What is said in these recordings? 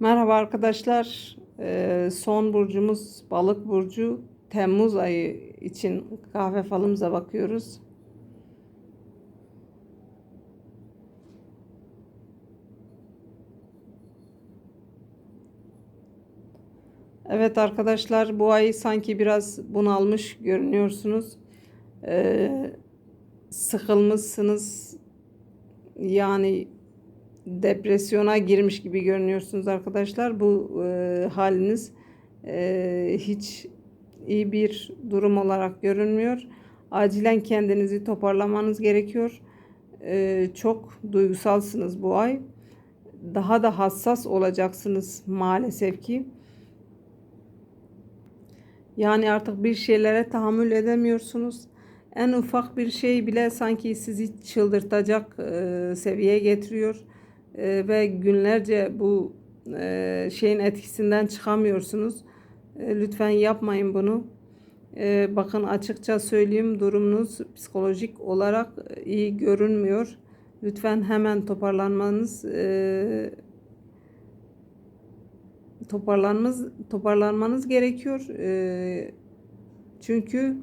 Merhaba arkadaşlar. Ee, son burcumuz balık burcu. Temmuz ayı için kahve falımıza bakıyoruz. Evet arkadaşlar bu ay sanki biraz bunalmış görünüyorsunuz. Ee, sıkılmışsınız. Yani depresyona girmiş gibi görünüyorsunuz arkadaşlar. Bu e, haliniz e, hiç iyi bir durum olarak görünmüyor. Acilen kendinizi toparlamanız gerekiyor. E, çok duygusalsınız bu ay. Daha da hassas olacaksınız maalesef ki. Yani artık bir şeylere tahammül edemiyorsunuz. En ufak bir şey bile sanki sizi çıldırtacak e, seviyeye getiriyor e, ve günlerce bu e, şeyin etkisinden çıkamıyorsunuz. E, lütfen yapmayın bunu. E, bakın açıkça söyleyeyim durumunuz psikolojik olarak iyi görünmüyor. Lütfen hemen toparlanmanız e, toparlanmanız toparlanmanız gerekiyor. E, çünkü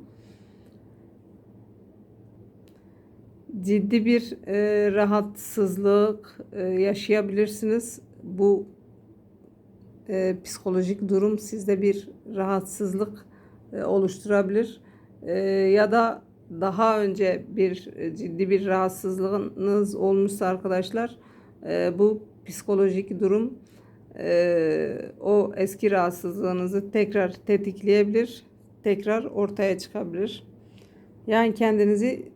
ciddi bir e, rahatsızlık e, yaşayabilirsiniz. Bu e, psikolojik durum sizde bir rahatsızlık e, oluşturabilir. E, ya da daha önce bir e, ciddi bir rahatsızlığınız olmuşsa arkadaşlar e, bu psikolojik durum e, o eski rahatsızlığınızı tekrar tetikleyebilir, tekrar ortaya çıkabilir. Yani kendinizi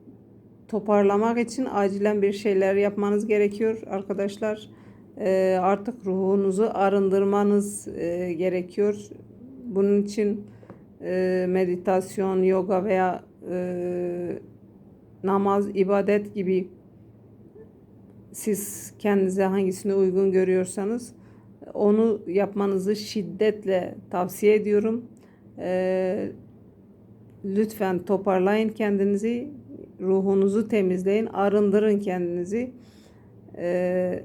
toparlamak için acilen bir şeyler yapmanız gerekiyor arkadaşlar. E, artık ruhunuzu arındırmanız e, gerekiyor. Bunun için e, meditasyon, yoga veya e, namaz, ibadet gibi siz kendinize hangisini uygun görüyorsanız onu yapmanızı şiddetle tavsiye ediyorum. E, lütfen toparlayın kendinizi ruhunuzu temizleyin, arındırın kendinizi. Ee,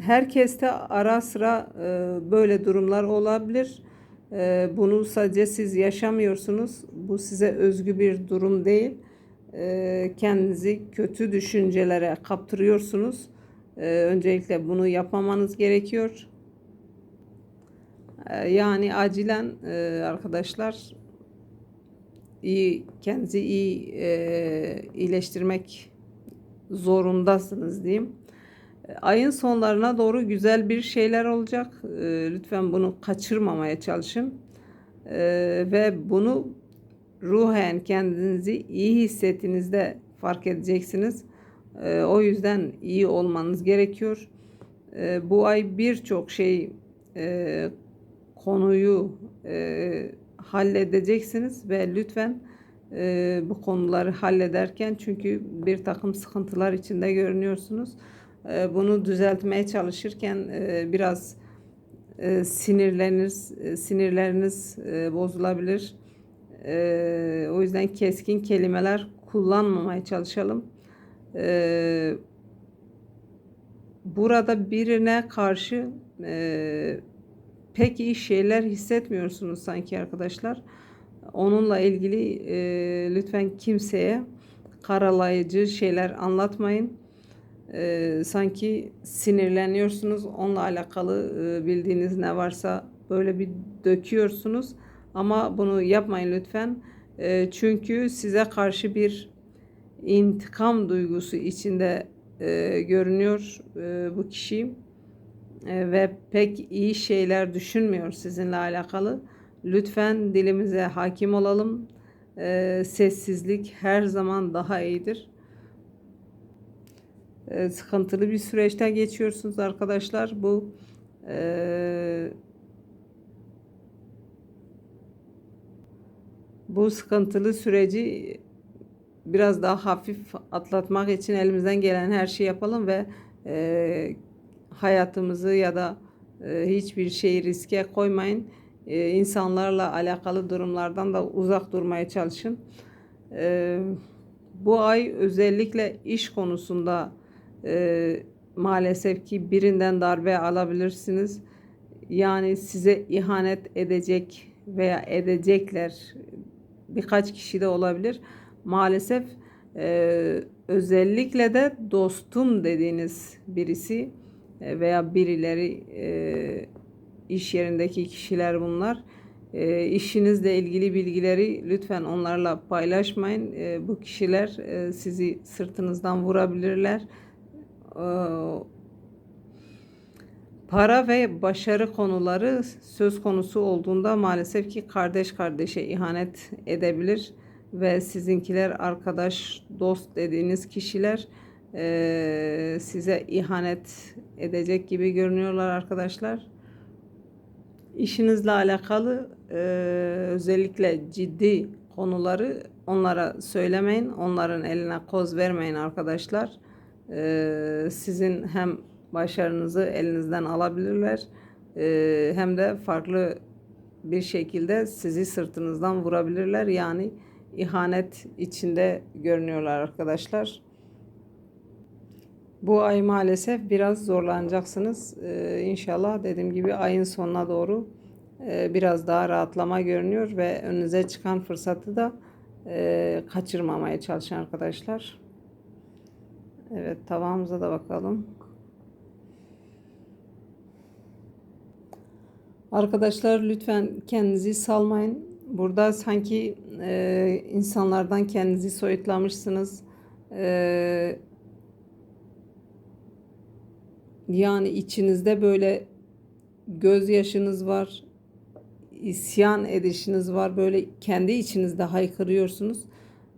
herkeste ara sıra e, böyle durumlar olabilir. E, bunu sadece siz yaşamıyorsunuz. Bu size özgü bir durum değil. E, kendinizi kötü düşüncelere kaptırıyorsunuz. E, öncelikle bunu yapmamanız gerekiyor. E, yani acilen e, arkadaşlar iyi kendinizi iyi e, iyileştirmek zorundasınız diyeyim. Ayın sonlarına doğru güzel bir şeyler olacak. E, lütfen bunu kaçırmamaya çalışın. E, ve bunu ruhen kendinizi iyi hissettiğinizde fark edeceksiniz. E, o yüzden iyi olmanız gerekiyor. E, bu ay birçok şey e, konuyu e, halledeceksiniz ve lütfen e, bu konuları hallederken çünkü bir takım sıkıntılar içinde görünüyorsunuz. E, bunu düzeltmeye çalışırken e, biraz e, sinirleriniz e, sinirleriniz e, bozulabilir. E, o yüzden keskin kelimeler kullanmamaya çalışalım. E, burada birine karşı e, pek iyi şeyler hissetmiyorsunuz sanki arkadaşlar. Onunla ilgili e, lütfen kimseye karalayıcı şeyler anlatmayın. E, sanki sinirleniyorsunuz. Onunla alakalı e, bildiğiniz ne varsa böyle bir döküyorsunuz. Ama bunu yapmayın lütfen. E, çünkü size karşı bir intikam duygusu içinde e, görünüyor e, bu kişi ve pek iyi şeyler düşünmüyor sizinle alakalı. Lütfen dilimize hakim olalım. E, sessizlik her zaman daha iyidir. E, sıkıntılı bir süreçten geçiyorsunuz arkadaşlar. Bu bu sıkıntılı süreci biraz daha hafif atlatmak için elimizden gelen her şeyi yapalım ve hayatımızı ya da e, hiçbir şeyi riske koymayın. E, insanlarla alakalı durumlardan da uzak durmaya çalışın. E, bu ay özellikle iş konusunda e, maalesef ki birinden darbe alabilirsiniz. Yani size ihanet edecek veya edecekler birkaç kişi de olabilir. Maalesef e, özellikle de dostum dediğiniz birisi veya birileri e, iş yerindeki kişiler bunlar. E, işinizle ilgili bilgileri lütfen onlarla paylaşmayın. E, bu kişiler e, sizi sırtınızdan vurabilirler. E, para ve başarı konuları söz konusu olduğunda maalesef ki kardeş kardeşe ihanet edebilir ve sizinkiler arkadaş, dost dediğiniz kişiler e, size ihanet edecek gibi görünüyorlar arkadaşlar. İşinizle alakalı e, özellikle ciddi konuları onlara söylemeyin. Onların eline koz vermeyin arkadaşlar. E, sizin hem başarınızı elinizden alabilirler e, hem de farklı bir şekilde sizi sırtınızdan vurabilirler. Yani ihanet içinde görünüyorlar arkadaşlar. Bu ay maalesef biraz zorlanacaksınız. Ee, inşallah dediğim gibi ayın sonuna doğru e, biraz daha rahatlama görünüyor ve önünüze çıkan fırsatı da e, kaçırmamaya çalışın arkadaşlar. Evet tavamıza da bakalım. Arkadaşlar lütfen kendinizi salmayın. Burada sanki e, insanlardan kendinizi soyutlamışsınız. E, yani içinizde böyle gözyaşınız var, isyan edişiniz var. Böyle kendi içinizde haykırıyorsunuz.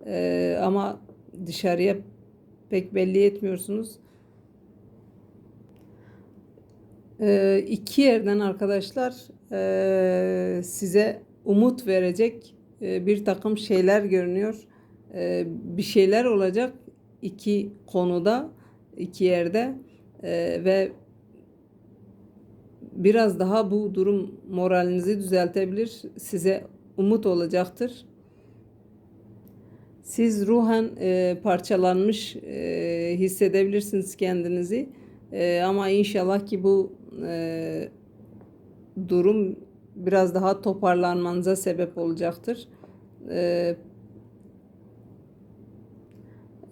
E, ama dışarıya pek belli etmiyorsunuz. E, iki yerden arkadaşlar e, size umut verecek e, bir takım şeyler görünüyor. E, bir şeyler olacak iki konuda, iki yerde e, ve biraz daha bu durum moralinizi düzeltebilir, size umut olacaktır. Siz ruhen e, parçalanmış e, hissedebilirsiniz kendinizi. E, ama inşallah ki bu e, durum biraz daha toparlanmanıza sebep olacaktır. Ee,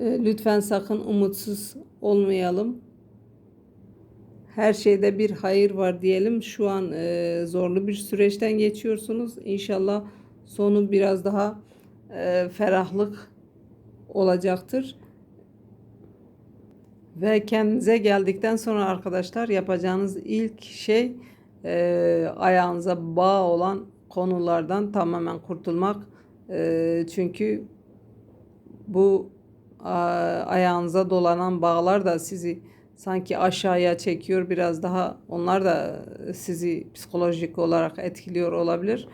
e, lütfen sakın umutsuz olmayalım. Her şeyde bir hayır var diyelim. Şu an e, zorlu bir süreçten geçiyorsunuz. İnşallah sonu biraz daha e, ferahlık olacaktır. Ve kendinize geldikten sonra arkadaşlar yapacağınız ilk şey e, ayağınıza bağ olan konulardan tamamen kurtulmak. E, çünkü bu a, ayağınıza dolanan bağlar da sizi sanki aşağıya çekiyor. Biraz daha onlar da sizi psikolojik olarak etkiliyor olabilir.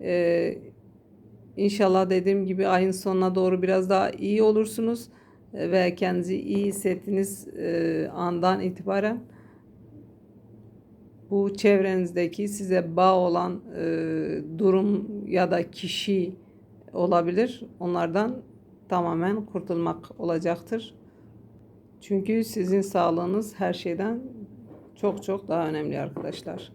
E, İnşallah dediğim gibi ayın sonuna doğru biraz daha iyi olursunuz ve kendinizi iyi hissettiğiniz e, andan itibaren bu çevrenizdeki size bağ olan e, durum ya da kişi olabilir. Onlardan tamamen kurtulmak olacaktır. Çünkü sizin sağlığınız her şeyden çok çok daha önemli arkadaşlar.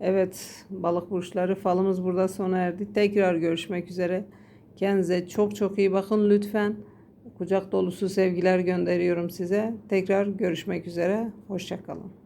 Evet balık burçları falımız burada sona erdi. Tekrar görüşmek üzere. Kendinize çok çok iyi bakın lütfen. Kucak dolusu sevgiler gönderiyorum size. Tekrar görüşmek üzere. Hoşçakalın.